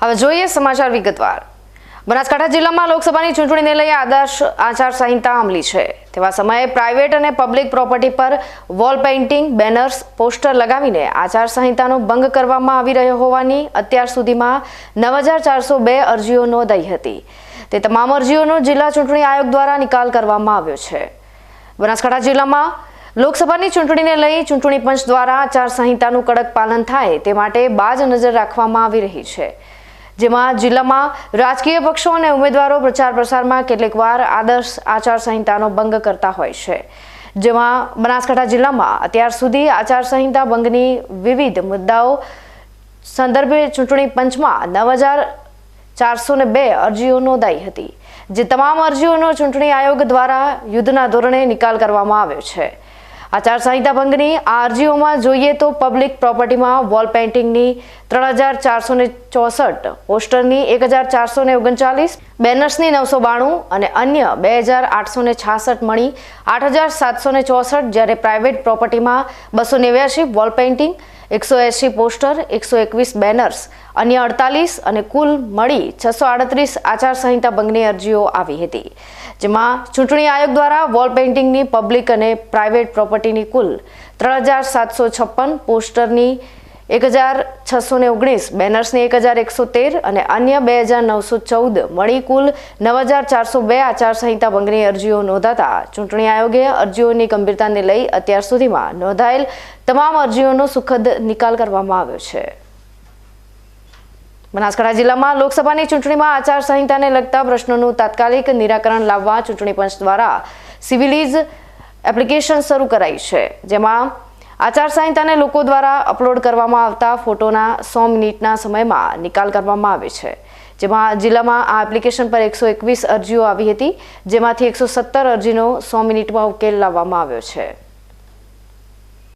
હવે જોઈએ સમાચાર વિગતવાર. બનાસકાંઠા જિલ્લામાં લોકસભાની ચૂંટણીને લઈ આદર્શ આચારસંહિતા અમલી છે. તેવા સમયે પ્રાઇવેટ અને પબ્લિક પ્રોપર્ટી પર વોલ પેઇન્ટિંગ, બેનર્સ, પોસ્ટર લગાવીને આચારસંહિતાનો ભંગ કરવામાં આવી રહ્યો હોવાની અત્યાર સુધીમાં નવ હજાર ચારસો બે અરજીઓ નોંધાઈ હતી. તે તમામ અરજીઓનો જિલ્લા ચૂંટણી આયોગ દ્વારા નિકાલ કરવામાં આવ્યો છે. બનાસકાંઠા જિલ્લામાં લોકસભાની ચૂંટણીને લઈ ચૂંટણી પંચ દ્વારા આચારસંહિતાનું કડક પાલન થાય તે માટે બાજ નજર રાખવામાં આવી રહી છે. જેમાં જિલ્લામાં રાજકીય પક્ષો અને ઉમેદવારો પ્રચાર પ્રસારમાં કેટલીક વાર આદર્શ આચારસંહિતાનો ભંગ કરતા હોય છે. જેમાં બનાસકાંઠા જિલ્લામાં અત્યાર સુધી આચારસંહિતા ભંગની વિવિધ મુદ્દાઓ સંદર્ભે ચૂંટણી પંચમાં નવ હજાર ચારસો ને બે અરજીઓ નોંધાઈ હતી, જે તમામ અરજીઓનો ચૂંટણી આયોગ દ્વારા યુદ્ધના ધોરણે નિકાલ કરવામાં આવ્યો છે. આચારસંહિતા ભંગની આ અરજીઓમાં જોઈએ તો પબ્લિક પ્રોપર્ટીમાં વોલ પેઇન્ટિંગની ત્રણ હજાર ચારસો ને ચોસઠ, પોસ્ટરની એક હજાર ચારસો ને ઓગણચાલીસ, બેનર્સની નવસો બાણું અને અન્ય બે હજાર આઠસો ને છાસઠ મળી આઠ હજાર સાતસો ને ચોસઠ જ્યારે પ્રાઇવેટ પ્રોપર્ટીમાં બસો નેવ્યાસી વોલ પેઇન્ટિંગ, એકસો એંશી પોસ્ટર, એકસો એકવીસ બેનર્સ, અન્ય અડતાલીસ અને કુલ મળી છસો આડત્રીસ આચારસંહિતા ભંગની અરજીઓ આવી હતી. જેમાં ચૂંટણી આયોગ દ્વારા વોલ પેઇન્ટિંગની પબ્લિક અને પ્રાઇવેટ પ્રોપર્ટીની કુલ ત્રણ હજાર સાતસો છપ્પન પોસ્ટરની એક હજાર છસો ને ઓગણીસ, બેનર્સની એક હજાર એકસો તેર અને અન્ય બે હજાર નવસો ચૌદ મળી કુલ નવ હજાર ચારસો બે આચારસંહિતા ભંગની અરજીઓ નોંધાતા ચૂંટણી આયોગે અરજીઓની ગંભીરતાને લઈ અત્યાર સુધીમાં નોંધાયેલ તમામ અરજીઓનો સુખદ નિકાલ કરવામાં આવ્યો છે. બનાસકાંઠા જિલ્લામાં લોકસભાની ચૂંટણીમાં આચાર સંહિતાને લગતા પ્રશ્નોનું તાત્કાલિક નિરાકરણ લાવવા ચૂંટણી પંચ દ્વારા સિવિલીઝ એપ્લિકેશન શરૂ કરાઈ છે. જેમાં આચાર સંહિતાને લોકો દ્વારા અપલોડ કરવામાં આવતા ફોટોના સો મિનિટના સમયમાં નિકાલ કરવામાં આવે છે. જેમાં જિલ્લામાં આ એપ્લિકેશન પર એકસો એકવીસ અરજીઓ આવી હતી, જેમાંથી એકસો સત્તર અરજીનો સો મિનિટમાં ઉકેલ લાવવામાં આવ્યો છે.